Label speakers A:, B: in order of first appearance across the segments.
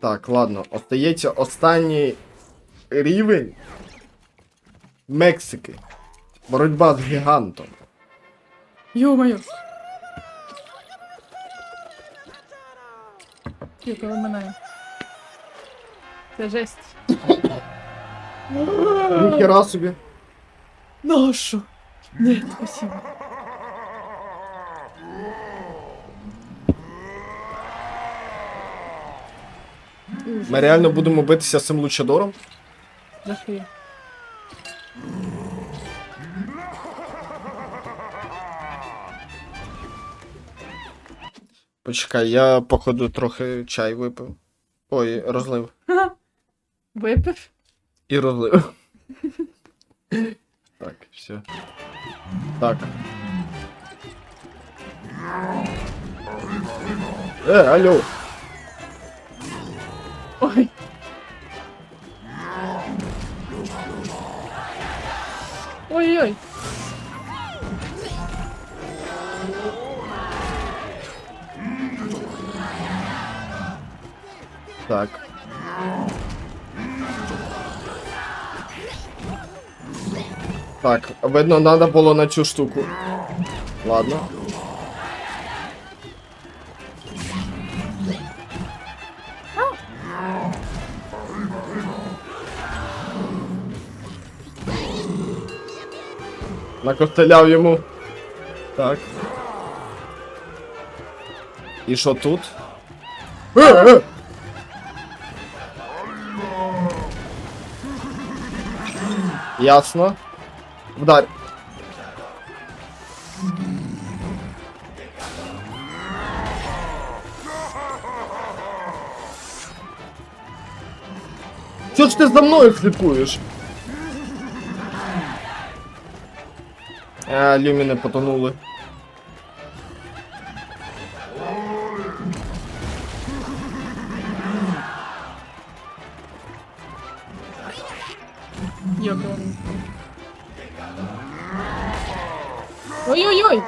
A: Так, ладно, остається останній рівень Мексики. Боротьба з гігантом.
B: Йо-моє. Яка мене. Це жесть.
A: Ніхера собі.
B: Нащо? Ні, спасибо.
A: Ми реально будемо битися з цим лучадором? Почекай, я походу трохи чай випив. Ой, розлив.
B: Випив?
A: І розлив. Так, все. Так. Е, алло.
B: Ой. Ой-ой.
A: Так. Так, видно, надо було на цю штуку. Ладно. Накостеляв йому. Так. І що тут? Е, е! Ясно. Вдарь. Чого ж ти за мною слідкуєш? А, люміни потонули.
B: Ой-ой-ой!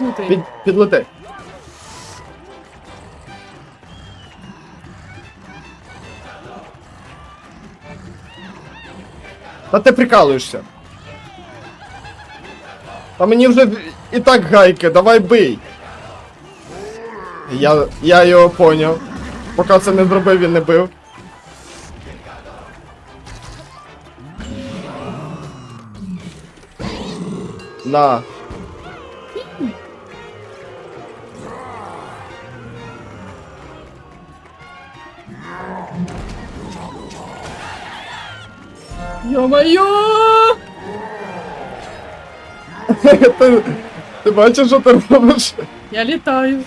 B: Ну ти.
A: Під, підлети. Та ти прикалуєшся. Та мені вже і так гайки, давай бий. Я, я його поняв. Поки це не зробив, він не бив. На.
B: Йо-моє!
A: ти, ти бачиш, що ти робиш?
B: Я літаю.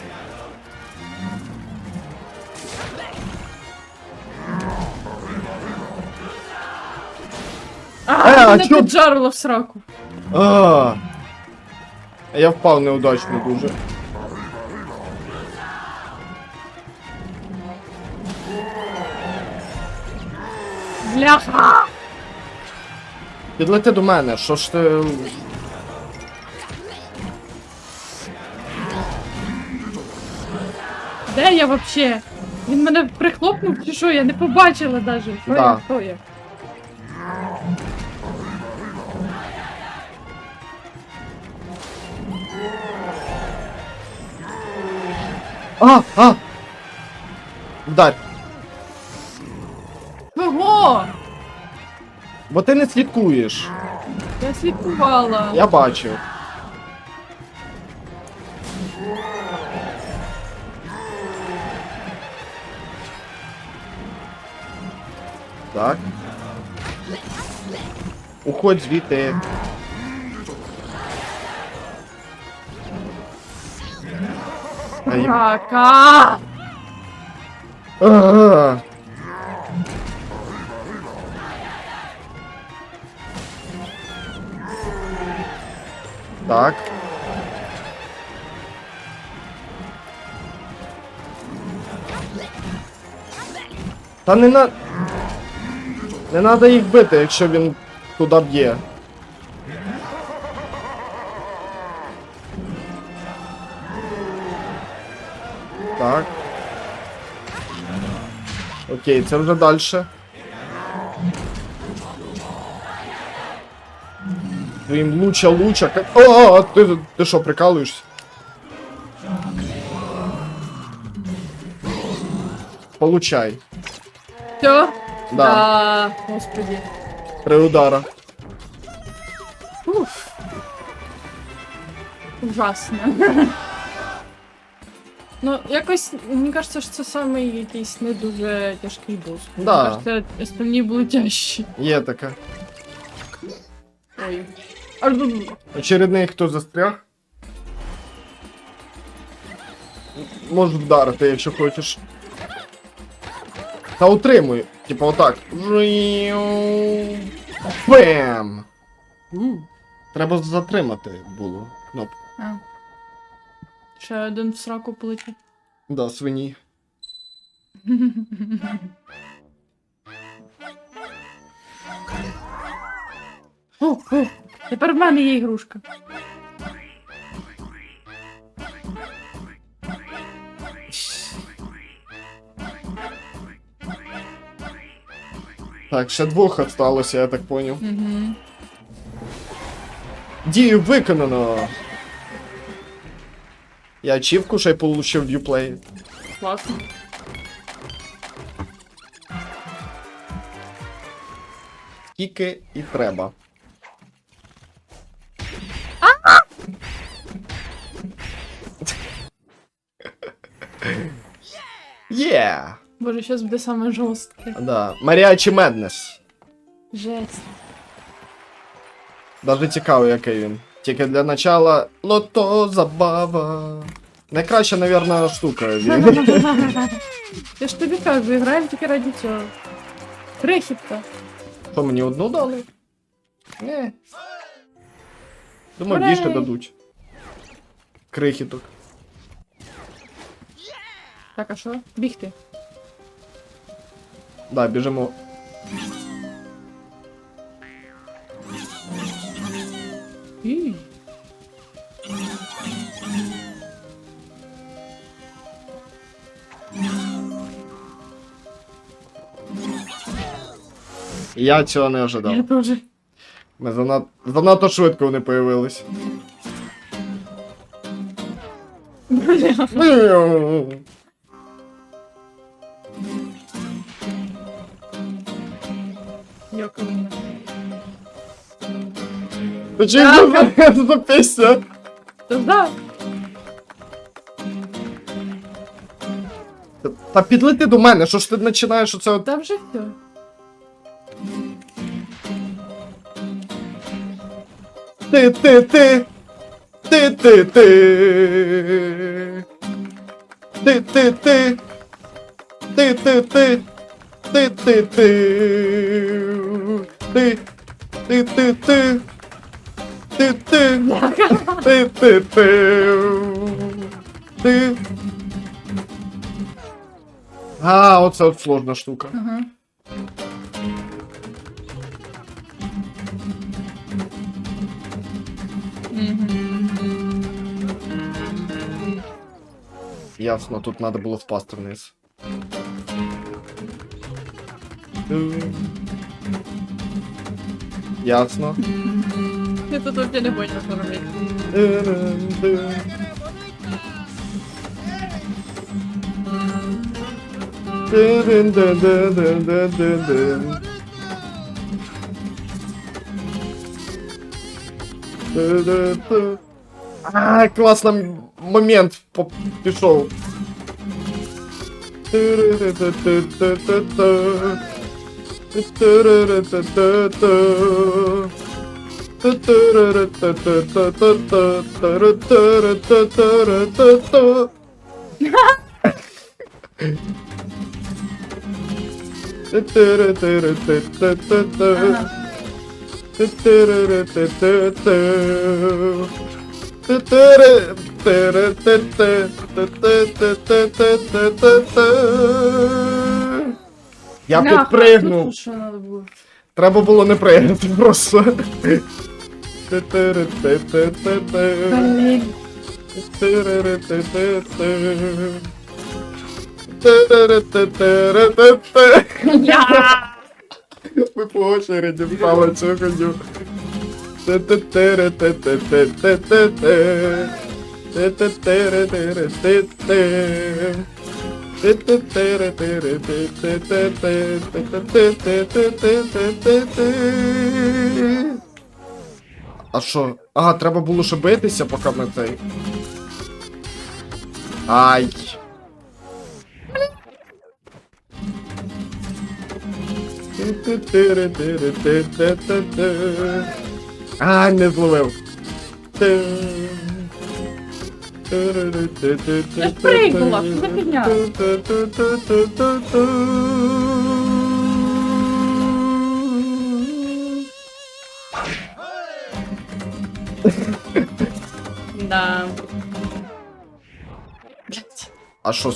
B: А,
A: Е, а
B: мене
A: чо-
B: піджарило в сраку.
A: А, я впав неудачно дуже.
B: Бляха!
A: Підлети до мене, що ж ти.
B: Де я вообще? Він мене прихлопнув чи що? Я не побачила даже. Що
A: Да.
B: я? Хто я?
A: А! А! Вдарь!
B: Кого?
A: Бо ти не слідкуєш.
B: Я слідкувала.
A: Я бачив. Так. Уходь звідти.
B: Рака!
A: А. Так. Та не на. Не треба їх бити, якщо він туди б'є. Так. Окей, це вже далі. Твоїм луча луча. О, ти, ти що, прикалуєшся? Получай.
B: Все?
A: Да,
B: Господи.
A: три удара.
B: Уф. Ужасно. Ну, якось, мені кажеться, що це самий якийсь не дуже тяжкий бос.
A: Да.
B: Мені кажеться, остальні були тяжчі.
A: Є таке.
B: Ой. Аж бу-
A: Очередний хто застряг. Можеш вдарити, якщо хочеш. Та утримуй. Типа отак. Бем! Треба затримати було кнопку.
B: А. Ще один в сраку полетів.
A: Да, свині.
B: О, о, тепер в мене є ігрушка.
A: Так, ще двох осталося, я так поняв.
B: Угу.
A: Дію виконано. Я ачівку ще й получив в Uplay.
B: Класно.
A: Скільки і треба. Є!
B: Боже, зараз буде саме жорстке.
A: Да. Маріачі Меднес.
B: Жесть.
A: Даже цікаво, який він. Тільки для начала лото забава. Найкраща, навірно, штука. Він.
B: Я ж тобі кажу, граємо тільки раді цього. Крихітка.
A: Що мені одну дали? Не. Думаю,
B: Ура!
A: більше дадуть. Крихіток.
B: Так, а що? Бігти.
A: Да, біжимо.
B: Ій.
A: Я цього не ожидав.
B: Я теж.
A: Ми занад... занадто швидко вони появились.
B: Бля.
A: Чи це за
B: да.
A: Та- Та підлети до мене, що ж ти починаєш оце от...
B: Та вже все.
A: Ти, ти, ти. Ти, ти, ти. Ти, ти, ти. Ти, ти, ти. Ти, ти, ти. Ти. Ти, ти, ти. А, оце от сложна штука. Ясно, тут надо було впасти вниз. Ясно.
B: Я тут вообще не поняла, що робити.
A: А, класний момент по- пішов.
B: Ага.
A: Я підпригнув. Треба було не пригнути просто.
B: Блін.
A: Те-те-те-те-те-те-те.
B: Я!
A: Ми по очереді впали цю ходю. А що? А, треба було ще битися, поки ми цей. Ай. Ай, не зловив.
B: Я пригнула, запідняла. Да. Блять.
A: А що, в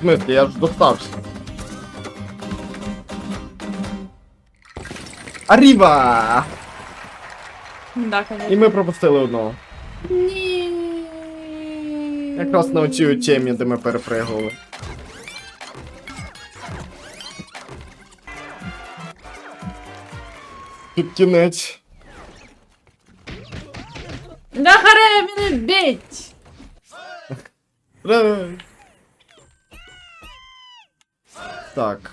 A: смислі, я ж достався. Аріва!
B: Да,
A: І
B: конечно.
A: ми пропустили одного.
B: Ні.
A: Якраз на оцій темі, де ми перепригували. Тут кінець.
B: Да харе мене бить!
A: Ра. Так.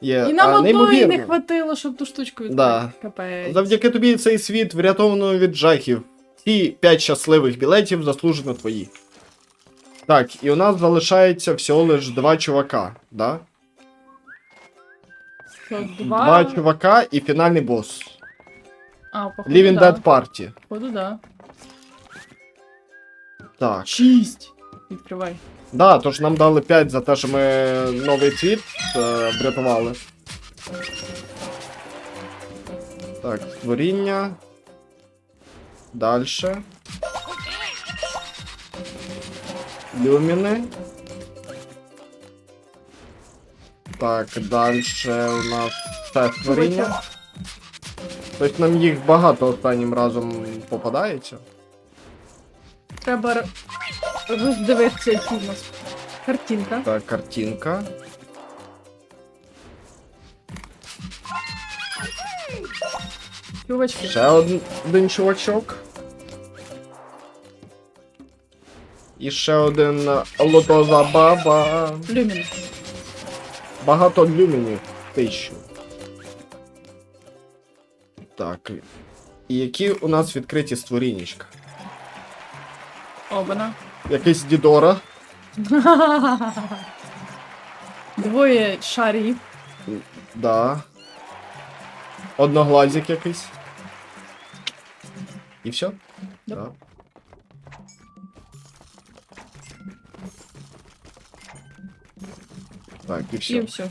A: Є.
B: І нам
A: а,
B: одної не
A: неймовірно.
B: хватило, щоб ту штучку відкрити.
A: Да.
B: Капець.
A: Завдяки тобі цей світ врятовано від жахів. Ці п'ять щасливих білетів заслужено твої. Так, і у нас залишається всього лиш два чувака, да?
B: Що,
A: Два,
B: два?
A: чувака і фінальний бос.
B: А, походу,
A: Living
B: да.
A: Dead Party.
B: Походу, да.
A: Так.
B: Шість. Відкривай.
A: Да, тож нам дали 5 за те, що ми новий світ е, врятували. Так, створіння. Дальше. Люміни. Так, дальше у нас ще створіння. Тобто нам їх багато останнім разом попадається.
B: Треба р- роздивитися, які в нас картинка.
A: Так, картинка.
B: Чувачки.
A: Ще один, один чувачок. І ще один е, лотоза баба.
B: Люмін.
A: Багато люмінів. Тисячу. Так. І які у нас відкриті створіннячка?
B: Обана.
A: Якийсь Дідора.
B: Двоє шарів.
A: Да. Одноглазик якийсь. І все?
B: Да.
A: Да. Так, і все.
B: І все.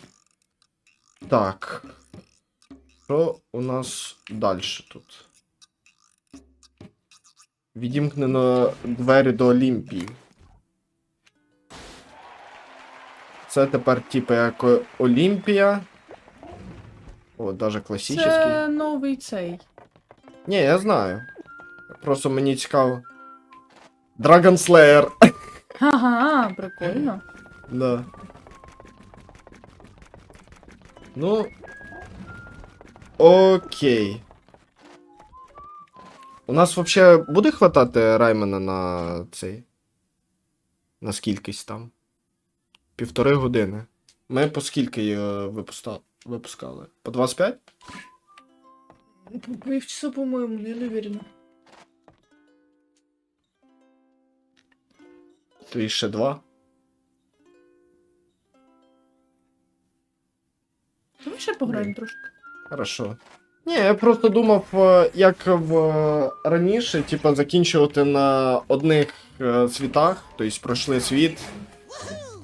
A: Так. Що у нас далі тут? Відімкнено двері до Олімпії. Це тепер типу як Олімпія. О, даже класичний.
B: Це новий цей.
A: Ні, я знаю. Просто мені цікаво. Dragon Slayer.
B: Ага, прикольно.
A: Да. Ну. Окей. У нас вообще буде хватати Раймена на цей. На скількись там? Півтори години. Ми по скільки її випуста... випускали? По 25?
B: Півчаса, по-моєму, я не уверена.
A: То і ще два.
B: Давай ще пограємо трошки.
A: Хорошо. Ні, я просто думав, е, як в е, раніше, типа, закінчувати на одних е, світах, тобто пройшли світ,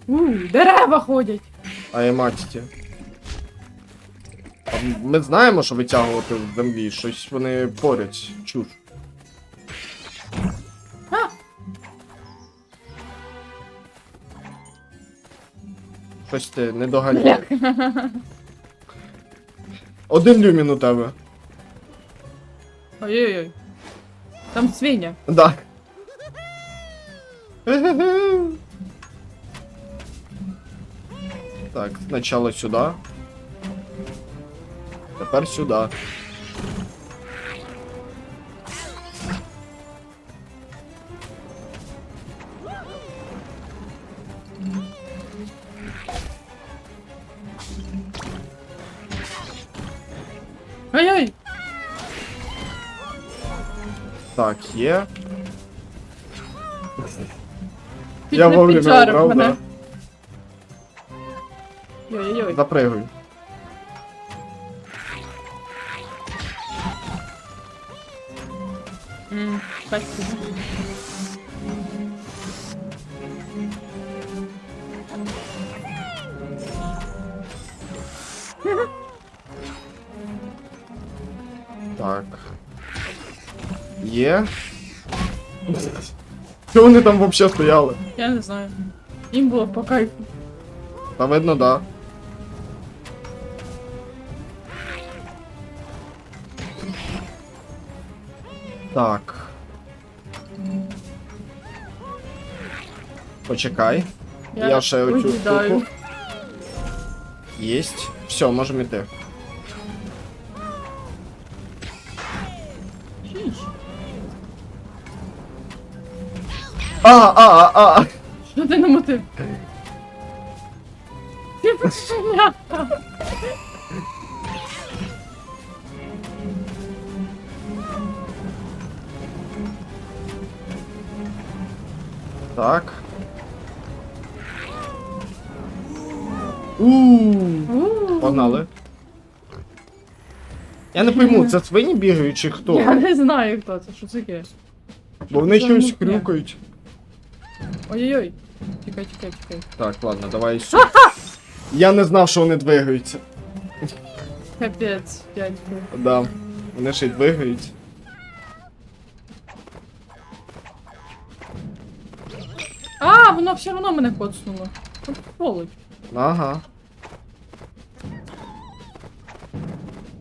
B: У, дерева ходять.
A: а я матіті. Ми знаємо, що витягувати в землі, щось вони порять, чур.
B: А!
A: Щось ти не доганяєш. Один люмін у тебе.
B: Ой-ой-ой. Там свиня.
A: Да. Так, спочатку сюда. Тепер сюди. Є.
B: Ти
A: Я
B: не
A: вовремя
B: піджарив мене.
A: да.
B: Ой-ой-ой.
A: Запригуй.
B: М, Спасибо.
A: Є. Чого вони там взагалі стояли?
B: Я не знаю. Їм було по кайфу.
A: Та видно, да. Так. Почекай. Я, ще оцю
B: виїдаю.
A: штуку. Єсть. Все, можемо йти. А, а, а, а.
B: Що ти намотив? Ти пошенята.
A: Так. Ууу. Погнали. Я не пойму, це свині бігають чи хто?
B: Я не знаю, хто це, що це таке.
A: Бо вони чимось
B: мутня.
A: хрюкають.
B: Ой-ой-ой. Чекай, чекай, чекай.
A: Так, ладно, давай сюди. Я не знав, що вони двигаються.
B: Капець, дядько.
A: Да. Вони ще й двигаються.
B: А, воно все одно мене коцнуло. От Сволоч.
A: Ага.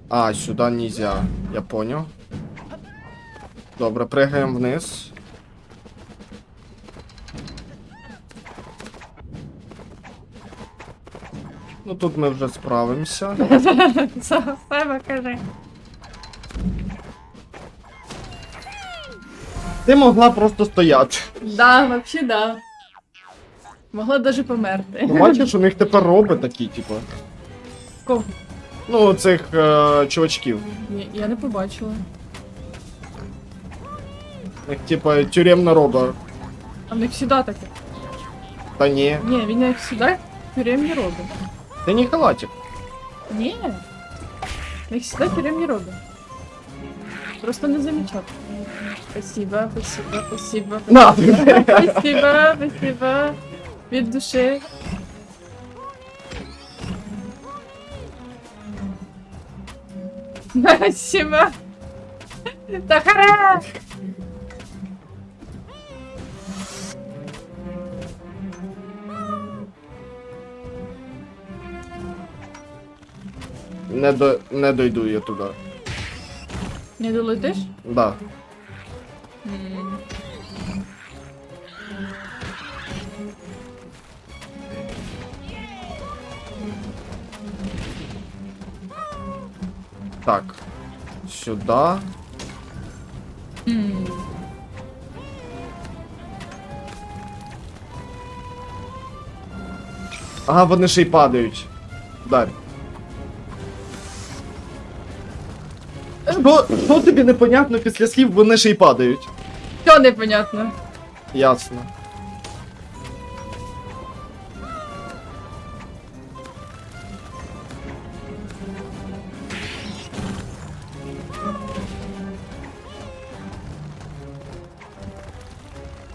A: А, сюди нельзя. Я понял. Добре, пригаємо вниз. Ну тут ми вже справимося.
B: За себе кажи.
A: Ти могла просто стояти.
B: Да, вообще да. Могла даже померти.
A: Ну, бачиш, у них тепер роби такі, типу.
B: Кого?
A: Ну, цих е, чувачків.
B: Ні, я не побачила.
A: У них, типу, тюремна роба.
B: А в них всегда таке.
A: Та ні.
B: Ні, він як всегда тюремні робить.
A: Ти не халатик.
B: Ні. Як всегда тюремні робить. Просто не замічав. Спасибо, спасибо, спасибо.
A: На,
B: Спасибо, спасибо. Від душі. Спасибо. Тахара!
A: Не, до, не дойду я туди.
B: Не долетиш?
A: Да.
B: М.
A: Так. Сюди.
B: М.
A: Ага, вони ще й падають. Дай. Що, що тобі непонятно після слів вони ще й падають?
B: Що непонятно?
A: Ясно.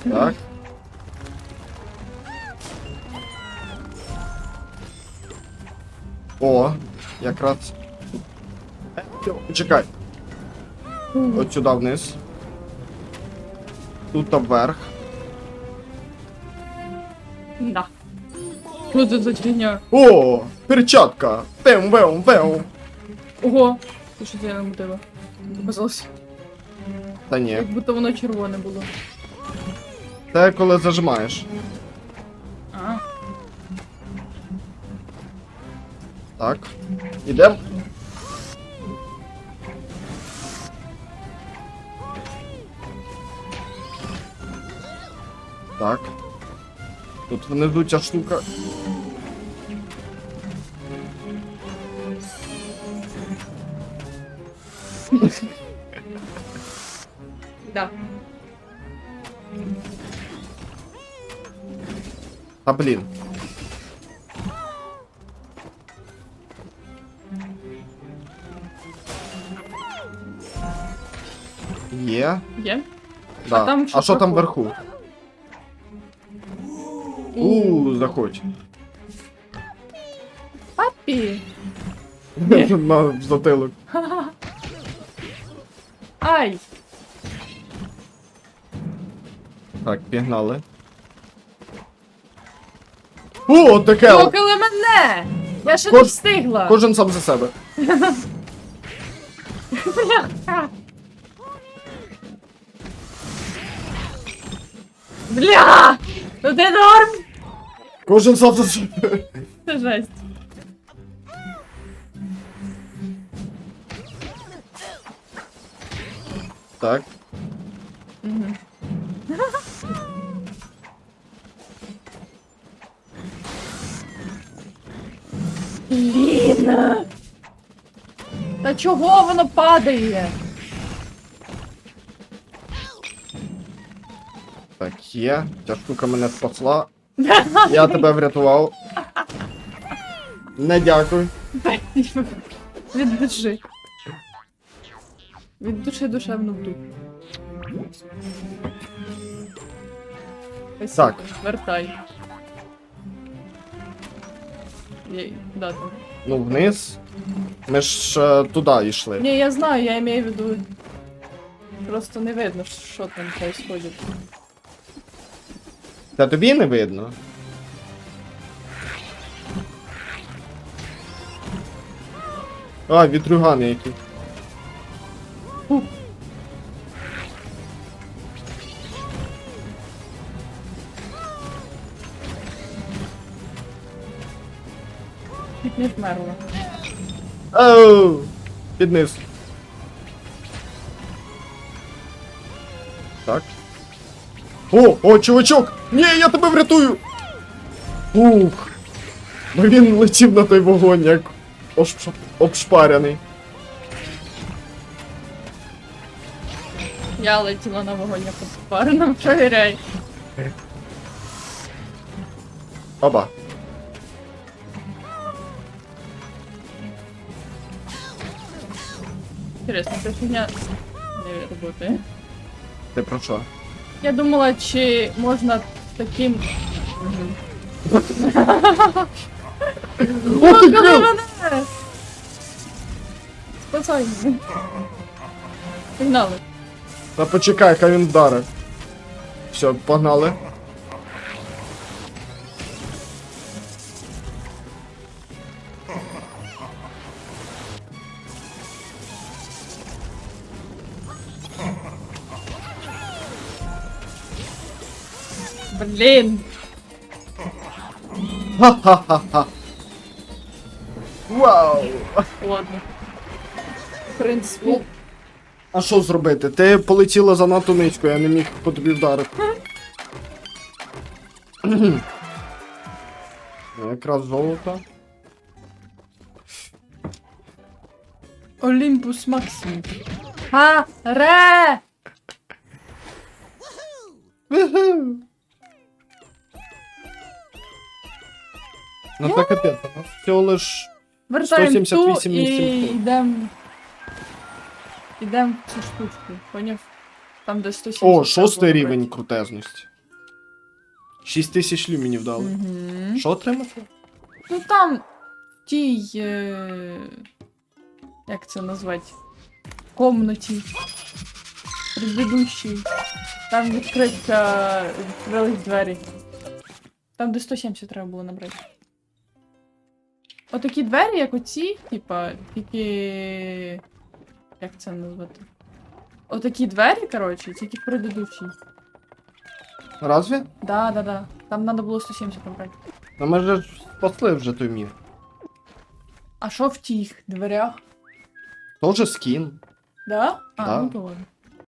A: Так. О, якраз. Чекай. От сюди вниз. Тут вверх.
B: Да. Що це за фігня?
A: О, перчатка! Пем, пем, пем.
B: Ого! Ти що це я намотила? Показалось,
A: Та ні.
B: як будто воно червоне було.
A: Це коли зажимаєш.
B: А.
A: Так. Ідем. Так. Тут внизу ця штука.
B: Да.
A: А блін. Є.
B: Є?
A: Да.
B: там що
A: а що там
B: вверху?
A: Заходь.
B: Папі.
A: На затилок.
B: Ай!
A: Так, пігнали. О, таке!
B: Около мене! Я ще не
A: Кож-
B: встигла!
A: Кожен сам за себе.
B: Бляха! Бля! Ну ти норм!
A: Кожен сам за себе.
B: Це жесть.
A: Так.
B: Ліна! Та чого воно падає?
A: Так, є. Ця штука мене спасла. Я тебе врятував. Не дякую.
B: Від душі. Від душі душевно вду.
A: Так.
B: Вертай. Єй, да, там.
A: Ну, вниз. Ми ж е, туди йшли.
B: Ні, я знаю, я имею в виду. Просто не видно, що там происходит.
A: Та тобі не видно. А, вітрюгани які.
B: Чуть не вмерла.
A: Оу! Під. Так. О, о, чувачок! Ні, я тебе врятую! Ух! Бо він летів на той вогонь, як обш- обшпаряний.
B: Я летіла на вогонь, я пару провіряй.
A: Оба.
B: Інтересно, ця фігня не працює.
A: Ти про що?
B: Я думала, чи можна таким.
A: О, ти
B: мене! Спасай мене. Пігнали.
A: Та почекай, хай він вдарить. Все, погнали.
B: Блін.
A: Ха-ха-ха-ха. Вау!
B: Ладно. В принципі.
A: А що зробити? Ти полетіла занадто низько, я не міг по тобі вдарити. Якраз золото.
B: Олімпус Максим. Ха! Ре!
A: Виху. Ну це капець, у нас всього лиш.
B: Вертаємо ту
A: 178
B: і
A: місць.
B: йдемо. Йдемо в цю штучку, поняв? Там де 170.
A: О, шостий рівень крутезності. 6 тисяч люмінів дали.
B: Угу.
A: Що отримати?
B: Ну там в тій. Е... Як це назвати? Комнаті. Предыдущій. Там відкриться. відкрились двері. Там де 170 треба було набрати. Отакі двері, як оці, типа, тільки. Як це назвати? Отакі двері, коротше, тільки в предыдущій.
A: Разве?
B: Да, да, да. Там треба було 170 набрати.
A: Ну ми ж спасли вже той мір.
B: А що в тих дверях?
A: Тоже скін.
B: Да? А,
A: Да.
B: ну то ладно.